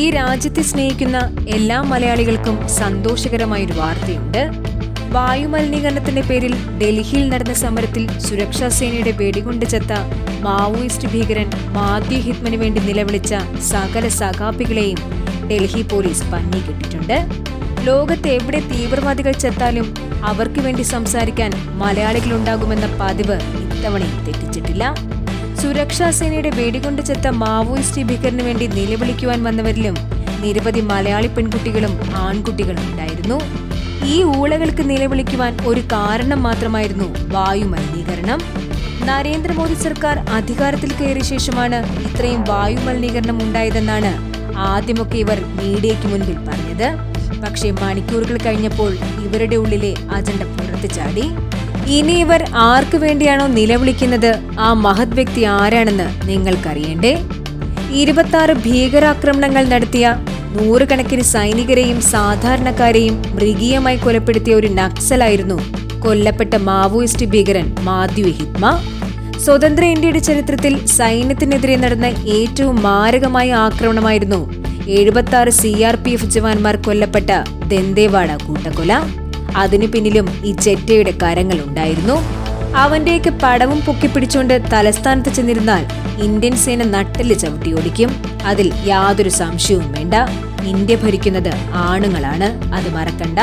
ഈ രാജ്യത്തെ സ്നേഹിക്കുന്ന എല്ലാ മലയാളികൾക്കും സന്തോഷകരമായ ഒരു വാർത്തയുണ്ട്. വായുമലിനീകരണത്തിന്റെ പേരിൽ ഡൽഹിയിൽ നടന്ന സമരത്തിൽ സുരക്ഷാ സേനയുടെ വെടികൊണ്ട് ചത്ത മാവോയിസ്റ്റ് ഭീകരൻ മാത്യു ഹിത്മന് വേണ്ടി നിലവിളിച്ച സകല സഖാപ്പികളെയും ഡൽഹി പോലീസ് പഞ്ഞിക്കിട്ടിട്ടുണ്ട് ലോകത്ത് എവിടെ തീവ്രവാദികൾ ചെത്താലും അവർക്ക് വേണ്ടി സംസാരിക്കാൻ മലയാളികളുണ്ടാകുമെന്ന പതിവ് ഇത്തവണയും തെറ്റിച്ചിട്ടില്ല. സുരക്ഷാ സേനയുടെ വെടികൊണ്ട് ചത്ത മാവോയിസ്റ്റ് ഭീകരന് വേണ്ടി നിലവിളിക്കുവാൻ വന്നവരിലും നിരവധി മലയാളി പെൺകുട്ടികളും ആൺകുട്ടികളും ഉണ്ടായിരുന്നു. ഈ ഊളകൾക്ക് നിലവിളിക്കുവാൻ ഒരു കാരണം മാത്രമായിരുന്നു വായു മലിനീകരണം. നരേന്ദ്രമോദി സർക്കാർ അധികാരത്തിൽ കയറിയ ശേഷമാണ് ഇത്രയും വായു മലിനീകരണം ഉണ്ടായതെന്നാണ് ആദ്യമൊക്കെ ഇവർ മീഡിയയ്ക്ക് മുൻപിൽ പറഞ്ഞത്. പക്ഷേ മണിക്കൂറുകൾ കഴിഞ്ഞപ്പോൾ ഇവരുടെ ഉള്ളിലെ അജണ്ട പുറത്തു ചാടി. ഇനി ഇവർ ആർക്കു വേണ്ടിയാണോ നിലവിളിക്കുന്നത്? ആ മഹത് വ്യക്തി ആരാണെന്ന് നിങ്ങൾക്കറിയണ്ടേ? ഇരുപത്തി ഭീകരാക്രമണങ്ങൾ നടത്തിയ നൂറുകണക്കിന് സൈനികരെയും സാധാരണക്കാരെയും മൃഗീയമായി കൊലപ്പെടുത്തിയ ഒരു നക്സലായിരുന്നു കൊല്ലപ്പെട്ട മാവോയിസ്റ്റ് ഭീകരൻ മാത്യു ഹിത്മ. സ്വതന്ത്ര ഇന്ത്യയുടെ ചരിത്രത്തിൽ സൈന്യത്തിനെതിരെ നടന്ന ഏറ്റവും മാരകമായ ആക്രമണമായിരുന്നു എഴുപത്തി ആറ് സി ആർ പി എഫ് ജവാന്മാർ കൊല്ലപ്പെട്ട ദന്തേവാഡ കൂട്ടക്കൊല. അതിനു പിന്നിലും ഈ ചെറ്റയുടെ കരങ്ങൾ ഉണ്ടായിരുന്നു അവന്റെയൊക്കെ പടവും പൊക്കിപ്പിടിച്ചുകൊണ്ട് തലസ്ഥാനത്ത് ചെന്നിരുന്നാൽ ഇന്ത്യൻ സേന നട്ടൽ ചവിട്ടിയോടിക്കും അതിൽ യാതൊരു സംശയവും വേണ്ട. ഇന്ത്യ ഭരിക്കുന്നത് ആണുങ്ങളാണ്. അത് മറക്കണ്ട.